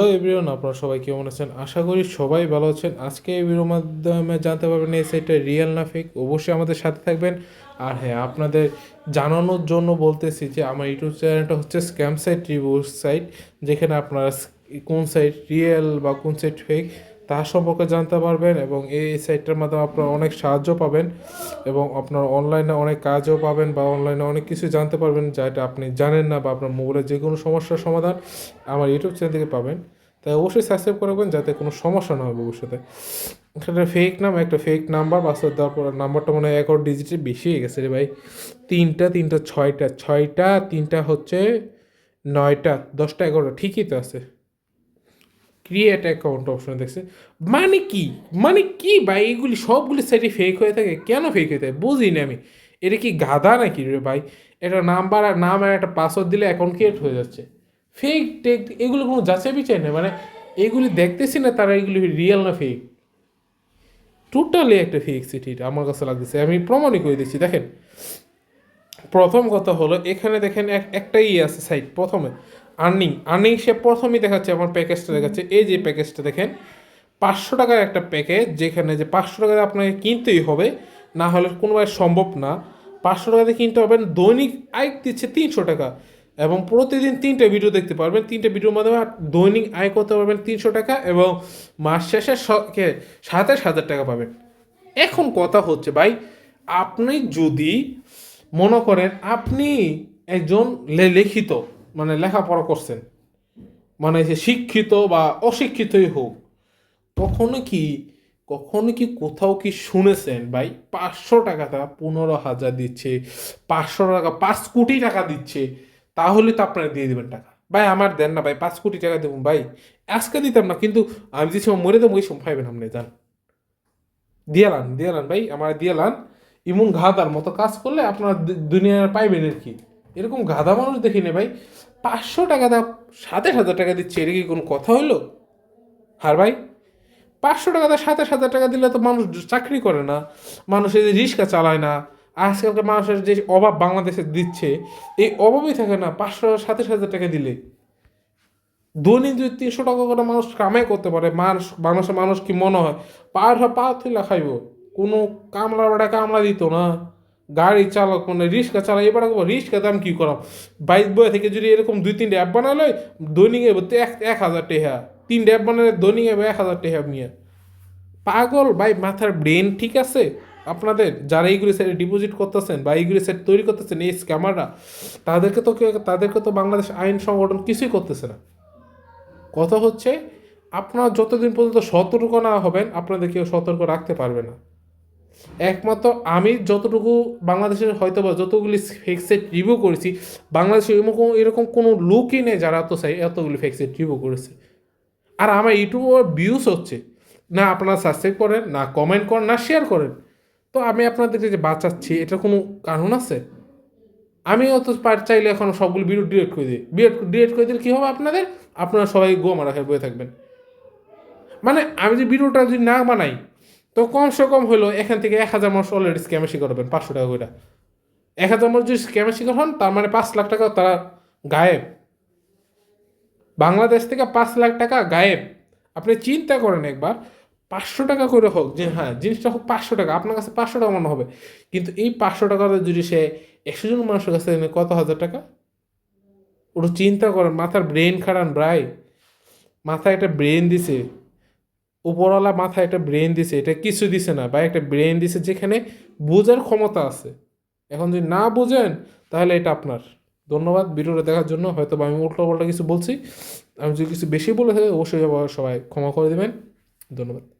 Hello everyone আপনারা সবাই কেমন আছেন? আশা করি সবাই ভালো আছেন। আজকে এই ভিডিওর মাধ্যমে জানতে পারবেন এই সাইটটা রিয়েল না ফেক অবশ্যই আমাদের সাথে থাকবেন। আর হ্যাঁ আপনাদের জানানোর জন্য বলতেছি যে আমার ইউটিউব চ্যানেলটা হচ্ছে স্ক্যাম সাইট রিভিউ সাইট যেখানে আপনারা কোন সাইট রিয়েল বা কোন সাইট ফেক তার সম্পর্কে জানতে পারবেন এবং এই সাইটটার মাধ্যমে আপনারা অনেক সাহায্য পাবেন এবং আপনার অনলাইনে অনেক কাজও পাবেন বা অনলাইনে অনেক কিছু জানতে পারবেন যেটা আপনি জানেন না বা আপনার মোবাইলের যে কোনো সমস্যার সমাধান আমার ইউটিউব চ্যানেল থেকে পাবেন। তাই অবশ্যই সাবস্ক্রাইব করবেন যাতে কোনো সমস্যা না হয় ভবিষ্যতে। একটা ফেক নাম, একটা ফেক নাম্বার পাসওয়ার্ড দেওয়ার পর নাম্বারটা মনে হয় এগারো ডিজিটে বেশি হয়ে গেছে রে ভাই। তিনটা তিনটা, ছয়টা ছয়টা, তিনটা হচ্ছে নয়টা, দশটা, এগারোটা, ঠিকই তো আছে। ক্রিয়েট অ্যাকাউন্ট অপশন দেখছে। মানে কি? মানে কি ভাই? এগুলি সবগুলি সাইটে ফেক হয়ে থাকে? কেন ফেক হয়ে থাকে? বুঝি না আমি। এটা কি গাধা নাকি রে ভাই? এটা নাম্বার আর নাম আর একটা পাসওয়ার্ড দিলে অ্যাকাউন্ট ক্রিয়েট হয়ে যাচ্ছে। ফেক টেক এগুলো কোনো যাচাই বিচাই না। মানে এগুলি দেখতেছি না, তারা এগুলি রিয়েল না ফেক টোটালি একটা ফেক সিটি আমার কাছে লাগতেছে। আমি প্রমাণই করে দিচ্ছি, দেখেন। প্রথম কথা হলো, এখানে দেখেন এক, একটাই ইয়ে আছে সাইট প্রথমে আর্নিং আর্নিং সে প্রথমেই দেখাচ্ছে, আমার প্যাকেজটা দেখাচ্ছে, এই যে প্যাকেজটা দেখেন, পাঁচশো টাকার একটা প্যাকেজ যেখানে যে পাঁচশো টাকাতে আপনাকে কিনতেই হবে, না হলে কোনোভাবে সম্ভব না, পাঁচশো টাকাতে কিনতে হবে দৈনিক আয় দিচ্ছে তিনশো টাকা, এবং প্রতিদিন তিনটে ভিডিও দেখতে পারবেন, তিনটে ভিডিওর মাধ্যমে দৈনিক আয় করতে পারবেন তিনশো টাকা, এবং মাস শেষে সাতাশ হাজার টাকা পাবেন। এখন কথা হচ্ছে, ভাই, আপনি যদি মনে করেন আপনি একজন লিখিত মানে লেখাপড়া করছেন মানে যে শিক্ষিত বা অশিক্ষিতই হোক, কখনো কি কখনো কি কোথাও কি শুনেছেন, ভাই, পাঁচশো টাকাটা পনেরো হাজার দিচ্ছে, পাঁচশো টাকা, পাঁচ কোটি টাকা দিচ্ছে, তাহলে তো আপনারা দিয়ে দেবেন টাকা। ভাই, আমার দেন না, ভাই, পাঁচ কোটি টাকা দেবুন ভাই, আজকে দিতাম না, কিন্তু আমি যে সময় মরে দেবো ওই সময় পাইবেন আপনি যান দিয়ালান দিয়ালান ভাই, আমার দিয়ালান ইমন গাধার মতো কাজ করলে আপনার দুনিয়ার পাইবেন আর কি। এরকম গাধা মানুষ দেখি নে ভাই, পাঁচশো টাকা দা সাতাশ হাজার টাকা দিচ্ছে, এটা কি কোনো কথা হইল? হার ভাই, পাঁচশো টাকা দা সাতাশ হাজার টাকা দিলে তো মানুষ চাকরি করে না, মানুষ এই রিক্সা চালায় না। আজকালকার মানুষের যে অভাব বাংলাদেশে দিচ্ছে, এই অভাবই থাকে না, পাঁচশো সাতাশ হাজার টাকা দিলে। দৈনিক যদি তিনশো টাকা করে মানুষ কামাই করতে পারে, মানুষ বাংলাদেশের মানুষ কি মনে হয়? পার হয় পা তুলে খাইব। কোনো কামলা বেড়া কামলা দিত না। গাড়ি চালক মানে রিক্সা চালা এবার রিক্সা দাম কী করাম? বাইক বয় থেকে যদি এরকম দুই, তিনটে অ্যাপ বানালো দৈনিক এবার তো এক এক হাজার টেহা। তিনটে অ্যাপ বানালে দৈনিক এবার এক হাজার টেহা নিয়ে পাগল, ভাই, মাথার ব্রেন ঠিক আছে? আপনাদের যারা এইগুলি সাইডে ডিপোজিট করতেছেন বা এইগুলি সাইড তৈরি করতেছেন, এই স্ক্যামাররা তাদেরকে তো তাদেরকে তো বাংলাদেশ আইন সংগঠন কিছুই করতেছে না। কথা হচ্ছে, আপনারা যতদিন পর্যন্ত সতর্ক না হবেন, আপনাদের কেউ সতর্ক রাখতে পারবে না। একমাত্র আমি যতটুকু বাংলাদেশের হয়তো বা যতগুলি ফেক্সেট রিভিউ করেছি, বাংলাদেশে এরকম কোনো লোকই নেই যারা এত চাই এতগুলি ফেক্সেট রিভিউ করেছে। আর আমার ইউটিউবে ভিউস হচ্ছে, না আপনারা সাবস্ক্রাইব করেন, না কমেন্ট করেন, না শেয়ার করেন। তো আমি আপনাদেরকে যে বাঁচাচ্ছি এটা কোনো কারণ আছে? আমি অত পার চাইলে এখন সবগুলো ভিডিও ডিলিট করে দিই। ডিলিট ডিলিট করে দিলে কী হবে আপনাদের? আপনারা সবাই গো মারা বয়ে থাকবেন। মানে আমি যে ভিডিওটা যদি না বানাই তো কমসে কম হলো এখান থেকে এক হাজার মানুষ অলরেডি স্ক্যামে শিকার হবেন, পাঁচশো টাকা করে এক হাজার মানুষ যদি স্ক্যামে শিকার হন, তার মানে পাঁচ লাখ টাকা তারা গায়েব। বাংলাদেশ থেকে পাঁচ লাখ টাকা গায়েব। আপনি চিন্তা করেন একবার, পাঁচশো টাকা করে হোক, যে হ্যাঁ জিনিসটা হোক পাঁচশো টাকা, আপনার কাছে পাঁচশো টাকা মনে হবে। কিন্তু এই পাঁচশো টাকাতে যদি সে একশো জন মানুষের কাছে কত হাজার টাকা? ওটা চিন্তা করেন, মাথার ব্রেন খারান ব্রাই মাথায় একটা ব্রেন দিছে। উপরওয়ালা মাথায় একটা ব্রেন দিছে, এটা কিছু দিছে না, বা একটা ব্রেন দিছে যেখানে বোঝার ক্ষমতা আছে। এখন যদি না বুঝেন, তাহলে এটা আপনার। ধন্যবাদ ভিডিওটা দেখার জন্য হয়তো আমি উল্টো পাল্টা কিছু বলছি। আমি যদি কিছু বেশি বলে থাকি, অবশ্যই সবাই ক্ষমা করে দেবেন। ধন্যবাদ।